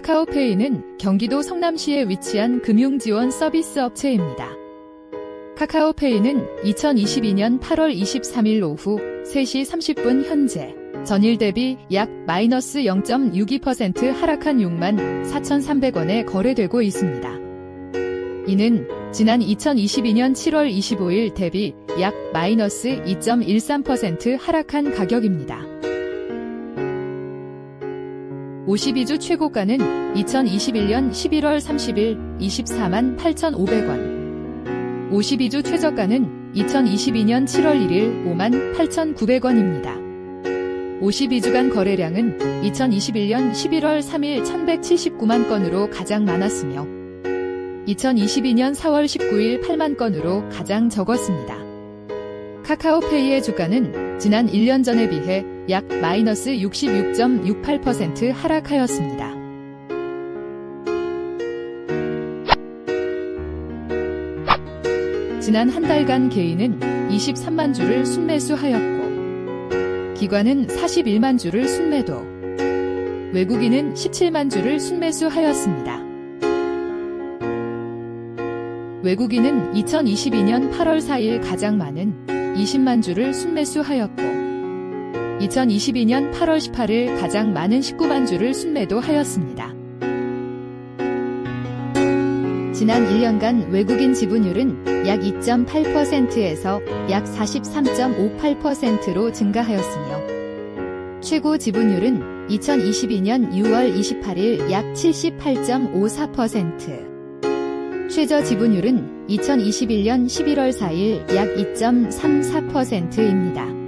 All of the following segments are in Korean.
카카오페이는 경기도 성남시에 위치한 금융지원 서비스 업체입니다. 카카오페이는 2022년 8월 23일 오후 3시 30분 현재 전일 대비 약 마이너스 0.62% 하락한 6만 4,300원에 거래되고 있습니다. 이는 지난 2022년 7월 25일 대비 약 마이너스 2.13% 하락한 가격입니다. 52주 최고가는 2021년 11월 30일 24만 8,500원. 52주 최저가는 2022년 7월 1일 5만 8,900원입니다. 52주간 거래량은 2021년 11월 3일 1,179만 건으로 가장 많았으며 2022년 4월 19일 8만 건으로 가장 적었습니다. 카카오페이의 주가는 지난 1년 전에 비해 약 마이너스 66.68% 하락하였습니다. 지난 한 달간 개인은 23만 주를 순매수하였고 기관은 41만 주를 순매도 외국인은 17만 주를 순매수하였습니다. 외국인은 2022년 8월 4일 가장 많은 20만 주를 순매수하였고 2022년 8월 18일 가장 많은 19만 주를 순매도하였습니다. 지난 1년간 외국인 지분율은 약 2.8%에서 약 43.58%로 증가하였으며 최고 지분율은 2022년 6월 28일 약 78.54%, 최저 지분율은 2021년 11월 4일 약 2.34%입니다.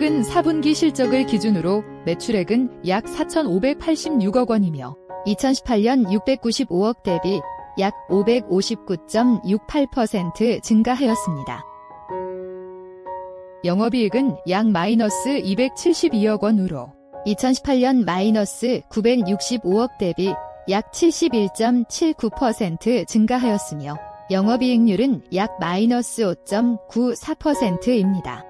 최근 4분기 실적을 기준으로 매출액은 약 4,586억 원이며 2018년 695억 대비 약 559.68% 증가하였습니다. 영업이익은 약 마이너스 272억 원으로 2018년 마이너스 965억 대비 약 71.79% 증가하였으며 영업이익률은 약 마이너스 5.94%입니다.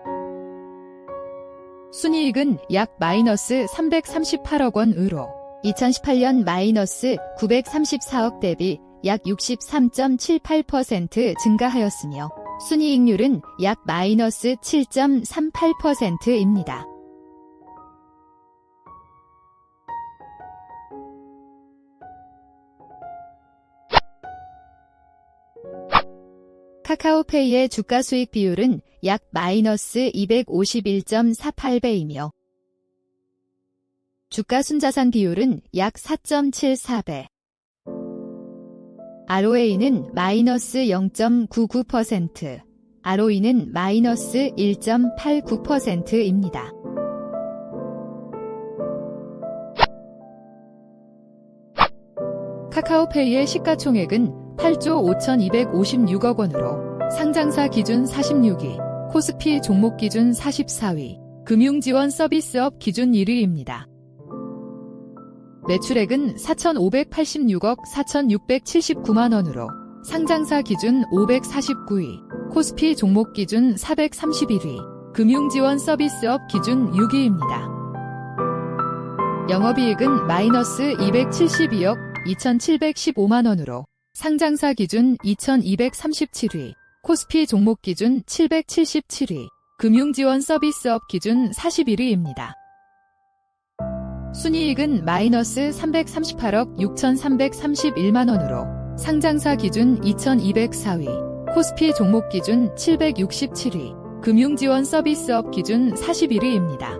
순이익은 약 마이너스 338억 원으로 2018년 마이너스 934억 대비 약 63.78% 증가하였으며 순이익률은 약 마이너스 7.38%입니다. 카카오페이의 주가 수익 비율은 약 마이너스 251.48배이며 주가 순자산 비율은 약 4.74배. ROA는 마이너스 0.99%, ROE는 마이너스 1.89%입니다. 카카오페이의 시가총액은 8조 5,256억 원으로 상장사 기준 46위, 코스피 종목 기준 44위, 금융지원 서비스업 기준 1위입니다. 매출액은 4,586억 4,679만 원으로 상장사 기준 549위, 코스피 종목 기준 431위, 금융지원 서비스업 기준 6위입니다. 영업이익은 마이너스 272억 2,715만 원으로 상장사 기준 2,237위, 코스피 종목 기준 777위, 금융지원 서비스업 기준 41위입니다. 순이익은 마이너스 338억 6,331만원으로 상장사 기준 2,204위, 코스피 종목 기준 767위, 금융지원 서비스업 기준 41위입니다.